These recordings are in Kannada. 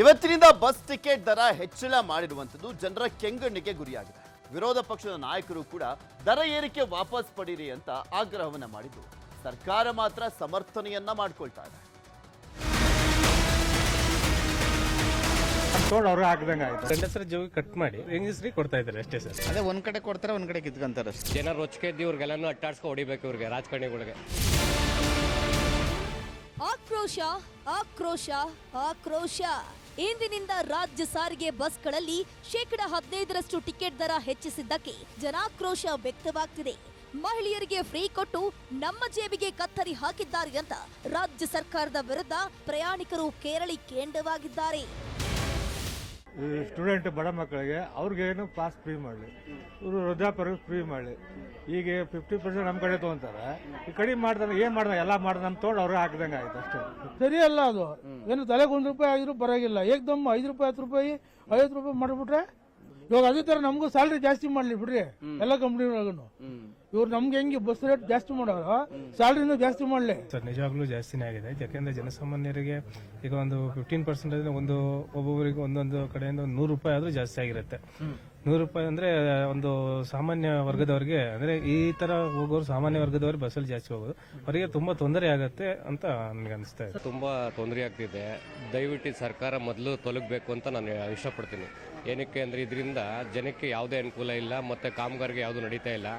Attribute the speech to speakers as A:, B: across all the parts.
A: ಇವತ್ತಿನಿಂದ ಬಸ್ ಟಿಕೆಟ್ ದರ ಹೆಚ್ಚಳ ಮಾಡಿರುವಂಥದ್ದು ಜನರ ಕೆಂಗಣ್ಣಿಗೆ ಗುರಿಯಾಗಿದೆ. ವಿರೋಧ ಪಕ್ಷದ ನಾಯಕರು ಕೂಡ ದರ ಏರಿಕೆ ವಾಪಸ್ ಪಡೀರಿ ಅಂತ ಆಗ್ರಹವನ್ನು ಮಾಡಿದ್ದು. ಸರ್ಕಾರ ಮಾತ್ರ ಸಮರ್ಥನೆಯನ್ನ ಮಾಡ್ಕೊಳ್ತಾ ಇದೆ.
B: ತೋಡ್ ಅವ್ರಿಗೆ ಹಾಕ್ದಂಗೆ ಆಯ್ತು.
C: ಗಂಡಸರ ಜೋಗಿ ಕಟ್ ಮಾಡಿ ಹೆಂಗಸ್ರಿಗೆ ಕೊಡ್ತಾ ಇದ್ದಾರೆ ಅಷ್ಟೇ ಸರ್.
D: ಅದೇ ಒಂದ್ ಕಡೆ ಕೊಡ್ತಾರೆ ಒಂದ್ ಕಡೆ ಕಿತ್ಕೊಂತಾರೆ ಅಷ್ಟೇ.
E: ಜನ ರೊಚ್ಚಿಗೆದ್ದು ಇವ್ರಿಗೆಲ್ಲನೂ ಅಟ್ಟಾಡ್ಸ್ಕೊ ಹೊಡಿಬೇಕು ಇವ್ರಿಗೆ ರಾಜಕಾರಣಿಗಳಿಗೆ.
F: ಆಕ್ರೋಶ ಆಕ್ರೋಶ ಆಕ್ರೋಶ. ಇಂದಿನಿಂದ ರಾಜ್ಯ ಸಾರಿಗೆ ಬಸ್ಗಳಲ್ಲಿ ಶೇಕಡ ಹದಿನೈದರಷ್ಟು ಟಿಕೆಟ್ ದರ ಹೆಚ್ಚಿಸಿದ್ದಕ್ಕೆ ಜನಾಕ್ರೋಶ ವ್ಯಕ್ತವಾಗ್ತಿದೆ. ಮಹಿಳೆಯರಿಗೆ ಫ್ರೀ ಕೊಟ್ಟು ನಮ್ಮ ಜೇಬಿಗೆ ಕತ್ತರಿ ಹಾಕಿದ್ದಾರೆ ಅಂತ ರಾಜ್ಯ ಸರ್ಕಾರದ ವಿರುದ್ಧ ಪ್ರಯಾಣಿಕರು ಕೇರಳಿ ಕೇಂದ್ರವಾಗಿದ್ದಾರೆ.
B: ಸ್ಟೂಡೆಂಟ್ ಬಡ ಮಕ್ಕಳಿಗೆ, ಅವ್ರಿಗೇನು ಪಾಸ್ ಫ್ರೀ ಮಾಡಲಿ. ಇವರು ವೃದ್ಧಾಪರಿಗೆ ಫ್ರೀ ಮಾಡಲಿ. ಈಗ ಫಿಫ್ಟಿ ಪರ್ಸೆಂಟ್ ನಮ್ಮ ಕಡೆ ತೊಗೊಂತಾರೆ. ಈ ಕಡಿಮೆ ಮಾಡ್ದಂಗೆ ಏನು ಮಾಡ್ದಂಗೆ ಎಲ್ಲ ಮಾಡ್ದಂಗೆ ನಮ್ಮ ತೋಡ್ ಅವ್ರಿಗೆ ಹಾಕ್ದಂಗೆ ಆಯ್ತು ಅಷ್ಟೇ.
G: ಸರಿ ಅಲ್ಲ ಅದು. ಏನು ತಲೆಗೆ ಒಂದು ರೂಪಾಯಿ ಐದು ಬರೋಗಿಲ್ಲ ಏಕ್ದಮ್ ಐದು ರೂಪಾಯಿ, ಹತ್ತು ರೂಪಾಯಿ, ಐವತ್ತು ರೂಪಾಯಿ ಮಾಡಿಬಿಟ್ರೆ ಇವಾಗ ಅದೇ ತರ ನಮಗೂ ಸ್ಯಾಲ್ರಿ ಜಾಸ್ತಿ ಮಾಡ್ಲಿ ಬಿಡ್ರಿ. ಎಲ್ಲ ಕಂಪ್ನಿಗಳಾಗೂ ಇವ್ರು ನಮ್ಗೆ ಹೆಂಗೆ ಬಸ್ ರೇಟ್ ಜಾಸ್ತಿ ಮಾಡೋರು ಸ್ಯಾಲ್ರಿನೂ ಜಾಸ್ತಿ ಮಾಡ್ಲಿ.
C: ಸರ್ ನಿಜವಾಗ್ಲೂ ಜಾಸ್ತಿನೇ ಆಗಿದೆ. ಯಾಕೆಂದ್ರೆ ಜನಸಾಮಾನ್ಯರಿಗೆ ಈಗ ಒಂದು ಫಿಫ್ಟೀನ್ ಪರ್ಸೆಂಟ್ ಒಂದು ಒಬ್ಬೊಬ್ಬರಿಗೆ ಒಂದೊಂದು ಕಡೆಯಿಂದ ಒಂದು ನೂರು ರೂಪಾಯಿ ಆದ್ರೂ ಜಾಸ್ತಿ ಆಗಿರುತ್ತೆ. ನೂರು ರೂಪಾಯಿ ಅಂದ್ರೆ ಒಂದು ಸಾಮಾನ್ಯ ವರ್ಗದವರಿಗೆ ಅಂದ್ರೆ ಈ ತರ ಹೋಗೋರು ಸಾಮಾನ್ಯ ವರ್ಗದವರು ಬಸ್ಸಲ್ಲಿ ಜಾಸ್ತಿ ಹೋಗೋದು. ಅವರಿಗೆ ತುಂಬಾ ತೊಂದರೆ ಆಗತ್ತೆ ಅಂತ ನನಗೆ ಅನಿಸ್ತಾ ಇದೆ.
E: ತುಂಬಾ ತೊಂದರೆ ಆಗ್ತಿದೆ. ದಯವಿಟ್ಟು ಸರ್ಕಾರ ಮೊದಲು ತೊಲಗಬೇಕು ಅಂತ ನಾನು ಇಷ್ಟಪಡ್ತೀನಿ. ಏನಕ್ಕೆ ಅಂದರೆ ಇದರಿಂದ ಜನಕ್ಕೆ ಯಾವುದೇ ಅನುಕೂಲ ಇಲ್ಲ, ಮತ್ತೆ ಕಾಮಗಾರಿಗೆ ಯಾವುದು ನಡೀತಾ ಇಲ್ಲ.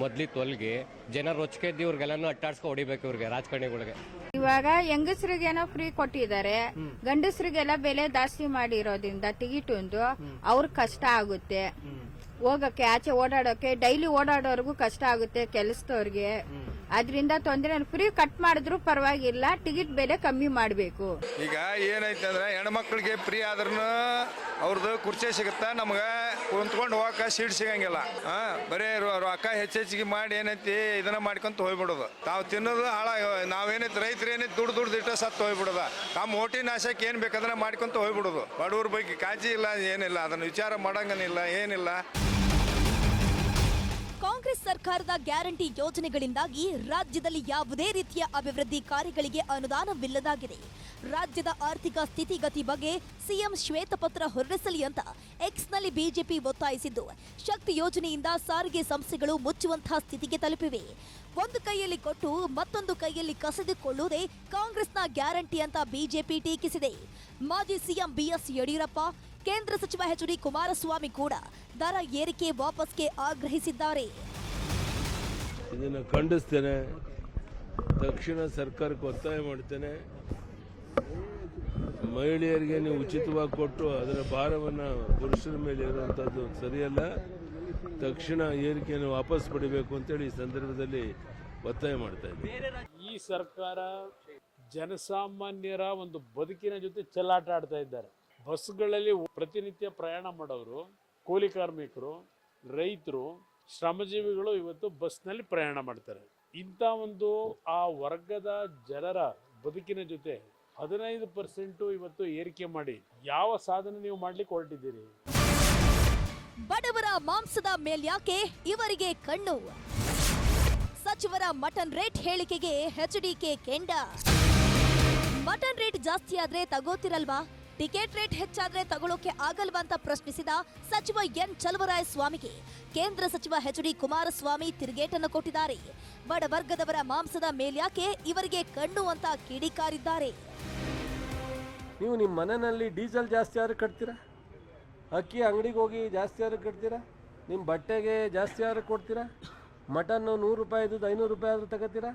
E: ಮೊದ್ಲಿ ತೊಲಗಿ ಜನ ರೊಚ್ಚಿಗೆದ್ದು ಇವ್ರಿಗೆಲ್ಲನೂ ಅಟ್ಟಾಡ್ಸ್ಕೊ ಹೊಡಿಬೇಕು ಇವ್ರಿಗೆ, ರಾಜಕಾರಣಿಗಳಿಗೆ.
H: ಇವಾಗ ಹೆಂಗಸರಿಗೇನೋ ಫ್ರೀ ಕೊಟ್ಟಿದ್ದಾರೆ. ಗಂಡಸರಿಗೆಲ್ಲ ಬೆಲೆ ಜಾಸ್ತಿ ಮಾಡಿರೋದ್ರಿಂದ ಟಿಕೆಟ್ ಒಂದು ಅವ್ರ ಕಷ್ಟ ಆಗುತ್ತೆ. ಹೋಗಕ್ಕೆ, ಆಚೆ ಓಡಾಡೋಕೆ ಡೈಲಿ ಓಡಾಡೋರ್ಗು ಕಷ್ಟ ಆಗುತ್ತೆ, ಕೆಲಸದವ್ರಿಗೆ. ಅದರಿಂದ ತೊಂದರೆ ಫ್ರೀ ಕಟ್ ಮಾಡಿದ್ರು ಪರವಾಗಿಲ್ಲ. ಟಿಕೆಟ್ ಬೆಲೆ ಕಮ್ಮಿ ಮಾಡಬೇಕು.
I: ಈಗ ಏನೈತೆ ಅಂದ್ರೆ ಹೆಣ್ಮಕ್ಳಿಗೆ ಫ್ರೀ ಆದ್ರೂ ಅವ್ರದ್ದು ಕುರ್ಚಿ ಸಿಗುತ್ತಾ? ನಮ್ಗೆ ಕುಂತ್ಕೊಂಡು ಹೋಗಕ್ಕೆ ಸೀಟ್ ಸಿಗಂಗಿಲ್ಲ. ಬರೇ ರೊಕ್ಕ ಹೆಚ್ಚೆಚ್ಚಿಗೆ ಮಾಡಿ ಏನೈತಿ ಇದನ್ನ ಮಾಡ್ಕೊಂತ ಹೋಗ್ಬಿಡೋದು. ತಾವು ತಿನ್ನೋದು ಹಾಳ ನಾವೇನೈತಿ ರೈತರು ಏನೈತಿ ದುಡ್ಡು ದುಡ್ಡು ಇಟ್ಟ ಸತ್ತು ಹೋಗ್ಬಿಡೋದ. ತಮ್ಮ ಓಟಿ ನಾಶಕ್ಕೆ ಏನು ಬೇಕಂದ್ರೆ ಮಾಡ್ಕೊಂತ ಹೋಗ್ಬಿಡೋದು. ಬಡವ್ರ ಬಗ್ಗೆ ಕಾಜಿ ಇಲ್ಲ, ಏನಿಲ್ಲ. ಅದನ್ನ ವಿಚಾರ ಮಾಡಂಗನಿಲ್ಲ, ಏನಿಲ್ಲ.
F: ಸರ್ಕಾರದ ಗ್ಯಾರಂಟಿ ಯೋಜನೆಗಳಿಂದಾಗಿ ರಾಜ್ಯದಲ್ಲಿ ಯಾವುದೇ ರೀತಿಯ ಅಭಿವೃದ್ಧಿ ಕಾರ್ಯಗಳಿಗೆ ಅನುದಾನವಿಲ್ಲದಾಗಿದೆ. ರಾಜ್ಯದ ಆರ್ಥಿಕ ಸ್ಥಿತಿಗತಿ ಬಗ್ಗೆ ಸಿಎಂ ಶ್ವೇತಪತ್ರ ಹೊರಡಿಸಲಿ ಅಂತ ಎಕ್ಸ್ನಲ್ಲಿ ಬಿಜೆಪಿ ಒತ್ತಾಯಿಸಿದ್ದು. ಶಕ್ತಿ ಯೋಜನೆಯಿಂದ ಸಾರಿಗೆ ಸಂಸ್ಥೆಗಳು ಮುಚ್ಚುವಂತಹ ಸ್ಥಿತಿಗೆ ತಲುಪಿವೆ. ಒಂದು ಕೈಯಲ್ಲಿ ಕೊಟ್ಟು ಮತ್ತೊಂದು ಕೈಯಲ್ಲಿ ಕಸಿದುಕೊಳ್ಳುವುದೇ ಕಾಂಗ್ರೆಸ್ನ ಗ್ಯಾರಂಟಿ ಅಂತ ಬಿಜೆಪಿ ಟೀಕಿಸಿದೆ. ಮಾಜಿ ಸಿಎಂ ಬಿಎಸ್ ಯಡಿಯೂರಪ್ಪ, ಕೇಂದ್ರ ಸಚಿವ ಎಚ್ ಡಿ ಕುಮಾರಸ್ವಾಮಿ ಕೂಡ ದರ ಏರಿಕೆ ವಾಪಸ್ಗೆ ಆಗ್ರಹಿಸಿದ್ದಾರೆ.
J: ಇದನ್ನು ಖಂಡಿಸ್ತೇನೆ. ತಕ್ಷಣ ಸರ್ಕಾರಕ್ಕೆ ಒತ್ತಾಯ ಮಾಡ್ತೇನೆ. ಮಹಿಳೆಯರಿಗೆ ನೀವು ಉಚಿತವಾಗಿ ಕೊಟ್ಟು ಅದರ ಭಾರವನ್ನು ಪುರುಷರ ಮೇಲೆ ಇರುವಂಥದ್ದು ಸರಿಯಲ್ಲ. ತಕ್ಷಣ ಏರಿಕೆಯನ್ನು ವಾಪಸ್ ಪಡಿಬೇಕು ಅಂತೇಳಿ ಈ ಸಂದರ್ಭದಲ್ಲಿ ಒತ್ತಾಯ ಮಾಡ್ತಾ ಇದ್ದೀನಿ.
K: ಈ ಸರ್ಕಾರ ಜನಸಾಮಾನ್ಯರ ಒಂದು ಬದುಕಿನ ಜೊತೆ ಚೆಲ್ಲಾಟ ಆಡ್ತಾ ಇದ್ದಾರೆ. ಬಸ್ಗಳಲ್ಲಿ ಪ್ರತಿನಿತ್ಯ ಪ್ರಯಾಣ ಮಾಡೋರು, ಕೂಲಿ ಕಾರ್ಮಿಕರು, ರೈತರು ಶ್ರಮಜೀವಿಗಳು ಇವತ್ತು ಬಸ್ನಲ್ಲಿ ಪ್ರಯಾಣ ಮಾಡ್ತಾರೆ. ಇಂಥ ಒಂದು ಆ ವರ್ಗದ ಜನರ ಬದುಕಿನ ಜೊತೆ ಹದಿನೈದು ಪರ್ಸೆಂಟು ಇವತ್ತು ಏರಿಕೆ ಮಾಡಿ ಯಾವ ಸಾಧನೆ ನೀವು ಮಾಡ್ಲಿಕ್ಕೆ ಹೊರಟಿದ್ದೀರಿ?
F: ಬಡವರ ಮಾಂಸದ ಮೇಲ್ಯಾಕೆ ಇವರಿಗೆ ಕಣ್ಣು? ಸಚಿವರ ಮಟನ್ ರೇಟ್ ಹೇಳಿಕೆಗೆ ಹೆಚ್ಡಿಕೆ ಕೆಂಡ. ಮಟನ್ ರೇಟ್ ಜಾಸ್ತಿ ಆದ್ರೆ ತಗೋತಿರಲ್ವಾ? ಟಿಕೆಟ್ ರೇಟ್ ಹೆಚ್ಚಾದ್ರೆ ತಗೊಳ್ಳೋಕೆ ಆಗಲ್ವಾ ಅಂತ ಪ್ರಶ್ನಿಸಿದ ಸಚಿವ ಎನ್ ಚಲವರಾಯ ಸ್ವಾಮಿಗೆ ಕೇಂದ್ರ ಸಚಿವ ಎಚ್ ಡಿ ಕುಮಾರಸ್ವಾಮಿ ತಿರುಗೇಟನ್ನು ಕೊಟ್ಟಿದ್ದಾರೆ. ಬಡವರ್ಗದವರ ಮಾಂಸದ ಮೇಲ್ಯಾಕೆ ಇವರಿಗೆ ಕಣ್ಣು ಅಂತ ಕಿಡಿಕಾರಿದ್ದಾರೆ.
J: ನೀವು ನಿಮ್ಮ ಮನೆಯಲ್ಲಿ ಡೀಸೆಲ್ ಜಾಸ್ತಿ ಆದ್ರೆ ಕಟ್ತೀರಾ? ಅಕ್ಕಿ ಅಂಗಡಿಗೆ ಹೋಗಿ ಜಾಸ್ತಿ ಆದ್ರೆ ಕಟ್ತೀರಾ? ನಿಮ್ಮ ಬಟ್ಟೆಗೆ ಜಾಸ್ತಿ ಆದ್ರೆ ಕೊಡ್ತೀರಾ? ಮಟನ್ನು ನೂರು ರೂಪಾಯಿ ಇದ್ದದ್ದು ಐನೂರು ರೂಪಾಯಿ ಆದರೂ ತಗೋತೀರಾ?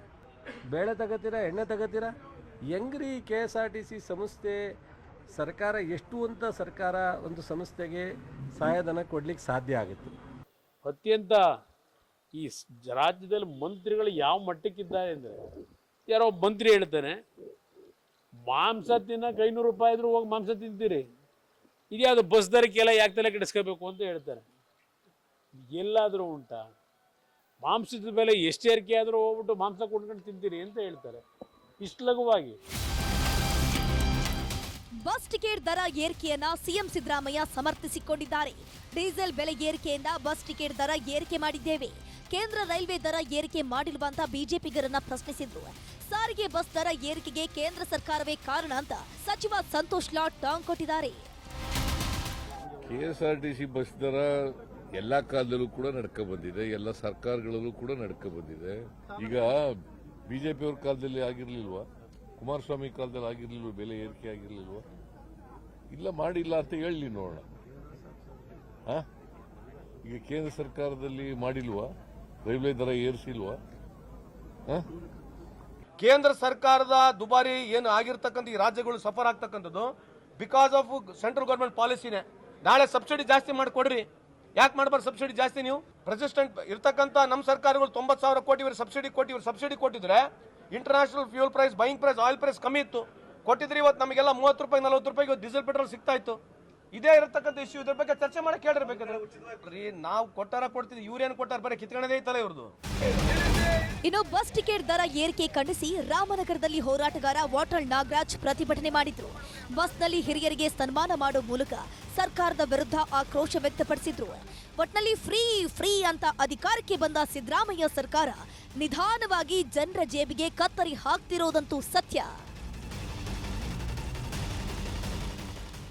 J: ಬೇಳೆ ತಗೋತೀರಾ? ಎಣ್ಣೆ ತಗೋತೀರಾ? ಹೆಂಗ್ರಿ K S R T C ಸಂಸ್ಥೆ ಸರ್ಕಾರ ಎಷ್ಟು ಅಂತ ಸರ್ಕಾರ ಒಂದು ಸಂಸ್ಥೆಗೆ ಸಹಾಯಧನ ಕೊಡ್ಲಿಕ್ಕೆ ಸಾಧ್ಯ ಆಗುತ್ತೆ?
K: ಅತ್ಯಂತ ಈ ರಾಜ್ಯದಲ್ಲಿ ಮಂತ್ರಿಗಳು ಯಾವ ಮಟ್ಟಕ್ಕಿದ್ದಾರೆ ಅಂದರೆ, ಯಾರೋ ಒಬ್ಬ ಮಂತ್ರಿ ಹೇಳ್ತಾನೆ, ಮಾಂಸ ತಿನ್ನಕ್ಕೆ ಐನೂರು ರೂಪಾಯಿ ಆದರೂ ಹೋಗಿ ಮಾಂಸ ತಿಂತೀರಿ. ಇದ್ಯಾವುದು ಬಸ್ ದರಕ್ಕೆಲ್ಲ ಯಾಕೆ ತಲೆ ಕೆಡಿಸ್ಕೋಬೇಕು? ಅಂತ ಹೇಳ್ತಾರೆ. ಎಲ್ಲಾದರೂ ಉಂಟಾ? ಮಾಂಸದ ಬೆಲೆ ಎಷ್ಟು ಏರಿಕೆ ಆದರೂ ಹೋಗ್ಬಿಟ್ಟು ಮಾಂಸ ಕೊಂಡ್ಕೊಂಡು ತಿಂತೀರಿ ಅಂತ ಹೇಳ್ತಾರೆ. ಇಷ್ಟು ಲಘುವಾಗಿ.
F: ಟಿಕೆಟ್ ದರ ಏರಿಕೆಯನ್ನ ಸಿಎಂ ಸಿದ್ದರಾಮಯ್ಯ ಸಮರ್ಥಿಸಿಕೊಂಡಿದ್ದಾರೆ. ಡೀಸೆಲ್ ಬೆಲೆ ಏರಿಕೆಯಿಂದ ಬಸ್ ಟಿಕೆಟ್ ದರ ಏರಿಕೆ ಮಾಡಿದ್ದೇವೆ. ಕೇಂದ್ರ ರೈಲ್ವೆ ದರ ಏರಿಕೆ ಮಾಡಿಲ್ವಾ ಅಂತ ಬಿಜೆಪಿಗರನ್ನ ಪ್ರಶ್ನಿಸಿದ್ರು. ಸಾರಿಗೆ ಬಸ್ ದರ ಏರಿಕೆಗೆ ಕೇಂದ್ರ ಸರ್ಕಾರವೇ ಕಾರಣ ಅಂತ ಸಚಿವ ಸಂತೋಷ್ ಲಾಡ್ ಟಾಂಗ್ ಕೊಟ್ಟಿದ್ದಾರೆ.
L: ಕೆಎಸ್ಆರ್ಟಿಸಿ ಬಸ್ ದರ ಎಲ್ಲ ಕಾಲದಲ್ಲೂ ಕೂಡ ನಡ್ಕೊ ಬಂದಿದೆ. ಎಲ್ಲ ಸರ್ಕಾರಗಳಲ್ಲೂ ಕೂಡ ನಡ್ಕೊ ಬಂದಿದೆ. ಈಗ ಬಿಜೆಪಿಯವ್ರ ಕಾಲದಲ್ಲಿ ಆಗಿರ್ಲಿಲ್ವಾ? ಕುಮಾರಸ್ವಾಮಿ ಕಾಲದಲ್ಲಿ ಆಗಿರ್ಲಿಲ್ವ? ಬೆಲೆ ಏರಿಕೆ ಆಗಿರ್ಲಿಲ್ವಾ? ಇಲ್ಲ ಮಾಡಿಲ್ಲ ಅಂತ ಹೇಳಿ ನೋಡೋಣ. ಹಾಂ ಈಗ ಕೇಂದ್ರ ಸರ್ಕಾರದಲ್ಲಿ ಮಾಡಿಲ್ವಾ? ರೈಲ್ವೆ ದರ ಏರಿಸಿಲ್ವಾ?
J: ಕೇಂದ್ರ ಸರ್ಕಾರದ ದುಬಾರಿ ಏನು ಆಗಿರ್ತಕ್ಕಂಥ ಈ ರಾಜ್ಯಗಳು ಸಫರ್ ಆಗ್ತಕ್ಕಂಥದ್ದು ಬಿಕಾಸ್ ಆಫ್ ಸೆಂಟ್ರಲ್ ಗೌರ್ಮೆಂಟ್ ಪಾಲಿಸಿನೇ ನಾಳೆ ಸಬ್ಸಿಡಿ ಜಾಸ್ತಿ ಮಾಡಿ ಕೊಡ್ರಿ ಯಾಕೆ ಮಾಡಬಾರ್ದು ಸಬ್ಸಿಡಿ ಜಾಸ್ತಿ ನೀವು? ರೆಸಿಸ್ಟೆಂಟ್ ಇರ್ತಕ್ಕಂಥ ನಮ್ಮ ಸರ್ಕಾರಗಳು ತೊಂಬತ್ತು ಸಾವಿರ ಕೋಟಿ ಇವರು ಸಬ್ಸಿಡಿ ಕೊಟ್ಟು ಇವರು ಸಬ್ಸಿಡಿ ಕೊಟ್ಟಿದ್ರೆ international fuel price buying price oil price ಕಮ್ಮಿ ಇತ್ತು. ಕೊಟ್ಟಿದ್ರೆ ಇವತ್ತು ನಮಗೆಲ್ಲ ಮೂವತ್ತು ರೂಪಾಯಿ, ನಲವತ್ತು ರೂಪಾಯಿಗೆ ಇವತ್ತು ಡೀಸೆಲ್ ಪೆಟ್ರೋಲ್ ಸಿಗ್ತಾ ಇತ್ತು. ಇದೇ ಇರತಕ್ಕಂಥ ಇಶ್ಯೂ ಇದ್ರ ಬಗ್ಗೆ ಚರ್ಚೆ ಮಾಡಿ ಕೇಳಿರ್ಬೇಕಾದ್ರೆ ರೀ, ನಾವು ಕೊಟ್ಟಾರ ಕೊಡ್ತೀವಿ ಇವ್ರೇನು ಕೊಟ್ಟಾರ? ಬರೀ ಕಿತ್ಕೊಂಡದೇ ಐತಲ್ಲ ಇವ್ರದ್ದು
F: ಇನ್ನು ಬಸ್ ಟಿಕೆಟ್ ದರ ಏರಿಕೆ ಖಂಡಿಸಿ ರಾಮನಗರದಲ್ಲಿ ಹೋರಾಟಗಾರ ವಾಟಲ್ ನಾಗರಾಜ್ ಪ್ರತಿಭಟನೆ ಮಾಡಿದ್ರು. ಬಸ್ನಲ್ಲಿ ಹಿರಿಯರಿಗೆ ಸನ್ಮಾನ ಮಾಡೋ ಮೂಲಕ ಸರ್ಕಾರದ ವಿರುದ್ಧ ಆಕ್ರೋಶ ವ್ಯಕ್ತಪಡಿಸಿದ್ರು. ಒಟ್ನಲ್ಲಿ ಫ್ರೀ ಫ್ರೀ ಅಂತ ಅಧಿಕಾರಕ್ಕೆ ಬಂದ ಸಿದ್ದರಾಮಯ್ಯ ಸರ್ಕಾರ ನಿಧಾನವಾಗಿ ಜನರ ಜೇಬಿಗೆ ಕತ್ತರಿ ಹಾಕ್ತಿರೋದಂತೂ ಸತ್ಯ.